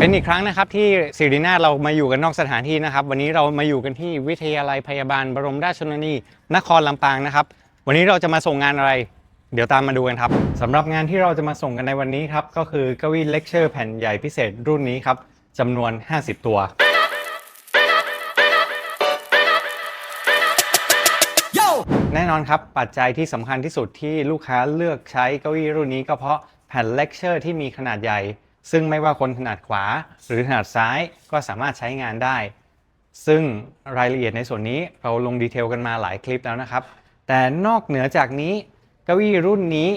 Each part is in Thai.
เป็นอีกครั้งนะครับที่สิรินาถเรามาอยู่กันนอกสถานที่นะครับ วันนี้เรามาอยู่กันที่วิทยาลัยพยาบาลบรมราชชนนีนครลำปางนะครับ วันนี้เราจะมาส่งงานอะไร เดี๋ยวตามมาดูกันครับสำหรับงานที่เราจะมาส่งกันในวันนี้ครับก็คือเก้าอี้เลคเชอร์แผ่นใหญ่พิเศษรุ่นนี้ครับจำนวน 50 ตัว แน่นอนครับปัจจัยที่สำคัญที่สุดที่ลูกค้าเลือกใช้เก้าอี้รุ่นนี้ก็เพราะแผ่นเลคเชอร์ที่มีขนาดใหญ่ ซึ่งไม่ว่าคนถนัดขวาหรือถนัดซ้ายก็สามารถใช้งานได้ ซึ่งรายละเอียดในส่วนนี้เราลงดีเทลกันมาหลายคลิปแล้วนะครับ แต่นอกเหนือจากนี้เก้าอี้รุ่นนี้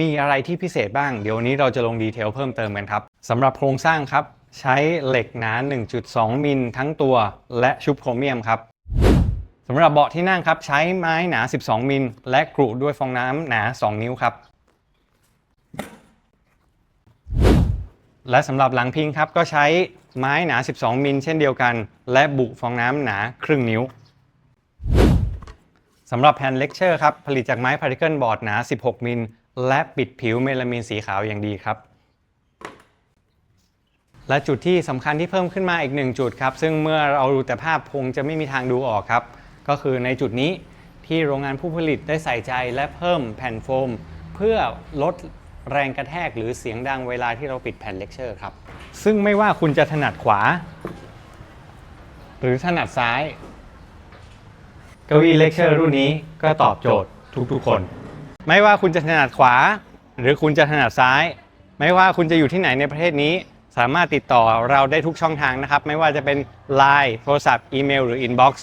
มีอะไรที่พิเศษบ้าง เดี๋ยวนนี้เราจะลงดีเทลเพิ่มเติมกันครับสำหรับโครงสร้างครับใช้เหล็กหนา 1.2 มิลทั้งตัวและชุบโครเมียมครับสำหรับเบาะที่นั่งครับใช้ไม้หนา 12 มิลและกรุด้วยฟองน้ำหนา 2 นิ้วครับ และสำหรับหลังพิงครับก็ใช้ไม้หนา 12 มิลเช่นเดียวกัน และบุฟองน้ำหนาครึ่งนิ้วสำหรับแผ่นเลคเชอร์ครับผลิตจากไม้พาร์ติเคิลบอร์ดหนา 16 มิลและปิดผิวเมลามินสีขาวอย่างดีครับ และจุดที่สำคัญที่เพิ่มขึ้นมาอีกหนึ่งจุดครับ ซึ่งเมื่อเราดูแต่ภาพคงจะไม่มีทางดูออกครับ ก็คือในจุดนี้ที่โรงงานผู้ผลิตได้ใส่ใจและเพิ่มแผ่นโฟม เพื่อลด แรงกระแทกหรือเสียงดังเวลาที่เราปิดแผ่นเลคเชอร์ครับ ซึ่งไม่ว่าคุณจะถนัดขวา หรือถนัดซ้าย เก้าอี้เลคเชอร์รุ่นนี้ก็ตอบโจทย์ทุกๆคน ไม่ว่าคุณจะถนัดขวา หรือคุณจะถนัดซ้าย ไม่ว่าคุณจะอยู่ที่ไหนในประเทศนี้ สามารถติดต่อเราได้ทุกช่องทางนะครับ ไม่ว่าจะเป็น Line โทรศัพท์อีเมลหรือ Inbox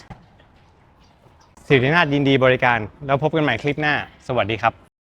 สิรินาถยินดีบริการ แล้วพบกันใหม่คลิปหน้า สวัสดีครับ